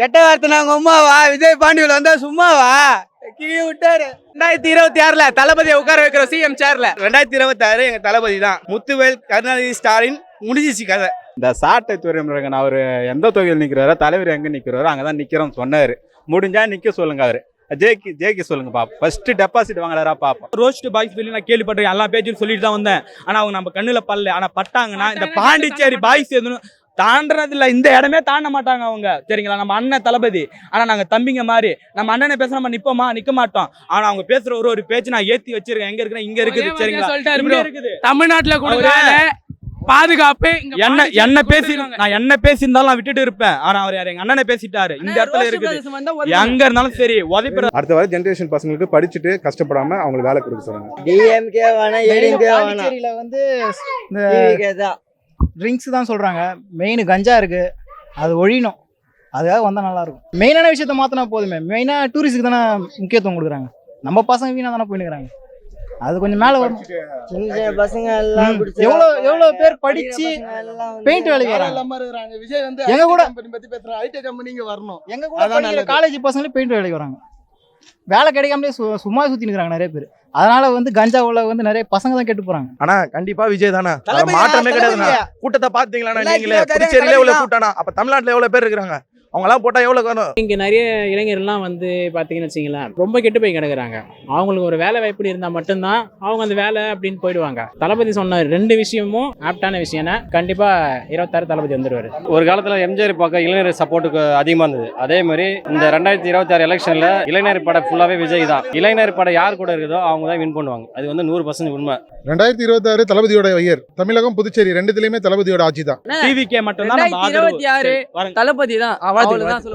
கெட்ட வார்த்தை நாங்க உமாவா விஜய் பாண்டியில் வந்தா சும்மாவா? கிழி விட்டாரு. ரெண்டாயிரத்தி இருபத்தி ஆறுல தளபதியை உட்கார வைக்கிறோம் சிஎம் சேர்ல ரெண்டாயிரத்தி இருபத்தி ஆறு எங்க தளபதி தான். முத்துவேல் கருணாநிதி ஸ்டாலின் முடிஞ்சிச்சு கதை. இந்த சாட்டை துறைமுருகன் அவர் எந்த தொகுதியில் நிற்கிறாரோ தலைவர் எங்கே நிற்கிறாரோ அங்கே தான் நிற்கிறோம் சொன்னார். முடிஞ்சா நிற்க சொல்லுங்க அவர். ஜெயிக்க ஜெயிக்க சொல்லுங்க பாப்போம். ஃபர்ஸ்ட் டெபாசிட் வாங்குறாரா பாப்போம். ரோஸ்ட் பாய்ஸ் சொல்லி நான் கேள்விப்பட்டிருக்கேன். எல்லா பேஜும் சொல்லிட்டு தான் வந்தேன். ஆனா அவங்க நம்ம கண்ணுல பல்ல ஆனா பட்டாங்கன்னா இந்த பாண்டிச்சேரி பாய்ஸ் எதுவும் தாண்டறது இல்ல இந்த இடமே தாண்ட மாட்டாங்க அவங்க. சரிங்களா? நம்ம அண்ணன் தளபதி. ஆனா நாங்க தம்பிங்க மாதிரி. நம்ம அண்ணனை பேச நம்ம நிப்போமா? நிக்க மாட்டோம். ஆனா அவங்க பேசுற ஒரு ஒரு பேச்சு நான் ஏத்தி வச்சிருக்கேன். எங்க இருக்குன்னா இங்க இருக்குது சரிங்களா? வார்த்தையா சொல்லிட்டாரு இங்க bro. இருக்குது. தமிழ்நாட்டுல கொடுக்குறாங்க பாதுகாப்பு இங்க என்ன என்ன பேசி. நான் என்ன பேசியிருந்தாலும் நான் விட்டுட்டு இருப்பேன். ஆனா அவர் யாரு? எங்க அண்ணனை பேசிட்டாரு. இந்த இடத்துல இருக்குது. எங்க இருந்தாலும் சரி உதவி அடுத்த வர ஜென்ரேஷன் பசங்களுக்கு படிச்சுட்டு கஷ்டப்படாம அவங்களுக்கு வேலை கொடுக்க சொல்லுங்க. டிஎம்கே வேணாம் ஏடிஎம்கே வேணாம். பாண்டிச்சேரியில வந்து ட்ரிங்க்ஸ் தான் சொல்றாங்க. மெயின் கஞ்சா இருக்கு. அது ஒழியணும். அதுக்காக வந்தா நல்லா இருக்கும் மெயினான விஷயத்த மாத்தினா போதுமே. மெயினா டூரிஸ்டுக்கு தானே முக்கியத்துவம் கொடுக்குறாங்க. நம்ம பசங்க வீணா தானே போயினுக்கிறாங்க அது கொஞ்சம் மேல வரும். சின்ன பசங்க எல்லாம் எல்லாம் எவ்வளவு பேர் படிச்சு பெயிண்ட் வேலைக்கு வேலை வராங்க. விஜய் வந்து எங்க கூட- பத்தி பேசுறாங்க ஐடி கம்பெனி இங்க வரணும். எங்க கூட. காலேஜ் பசங்களே பெயிண்ட் வேலைக்கு வராங்க. வேலை கிடைக்காமலே சும்மா சுத்தி நிக்கிறாங்க நிறைய பேர். அதனால வந்து கஞ்சா உள்ள வந்து நிறைய பசங்க தான் கெட்டு போறாங்க. ஆனா கண்டிப்பா விஜய் தானே? மாற்றமே கிடையாதுண்ணா. தளபதியா. கூட்டத்தை பாத்தீங்களா நீங்களே? புதுச்சேரியில எவ்வளவு கூட்டம்னா அப்ப தமிழ்நாட்டுல எவ்வளவு பேர் இருக்காங்க அவங்க எல்லாம் போட்டா எவ்வளவு காணும் இங்க நிறைய இளைஞர்லாம் வந்து பாத்தீங்கன்னு வச்சுங்களேன் ரொம்ப கெட்டு போய் கிடக்குறாங்க. அவங்களுக்கு ஒரு வேலை வாய்ப்பு இருந்தா மட்டும்தான் அவங்க அந்த வேலை அப்படின்னு போயிடுவாங்க. தளபதி சொன்ன ரெண்டு விஷயமும் ஆப்டான விஷயம்னா கண்டிப்பா இருபத்தாறு தளபதி வந்துருவாரு. ஒரு காலத்துல எம்ஜிஆர் பார்க்க இளைஞர் சப்போர்ட்டுக்கு அதிகமா இருந்தது. அதே மாதிரி இந்த ரெண்டாயிரத்தி இருபத்தி ஆறு எலெக்ஷன்ல இளைஞர் பட ஃபுல்லாவே விஜய் தான். இளைஞர் படம் யார் கூட இருக்குதோ அவங்க தான் வின் பண்ணுவாங்க. அது வந்து நூறு பர்சன்ட் உண்மை. ரெண்டாயிரத்தி இருபத்தி ஆறு தளபதியோட இயர் தமிழகம் புதுச்சேரி ரெண்டுத்துலயுமே தளபதியோட ஆட்சி தான். டிவிக்கே மட்டும் தான். தளபதி தான். அவ்வளவுதான் சொல்ல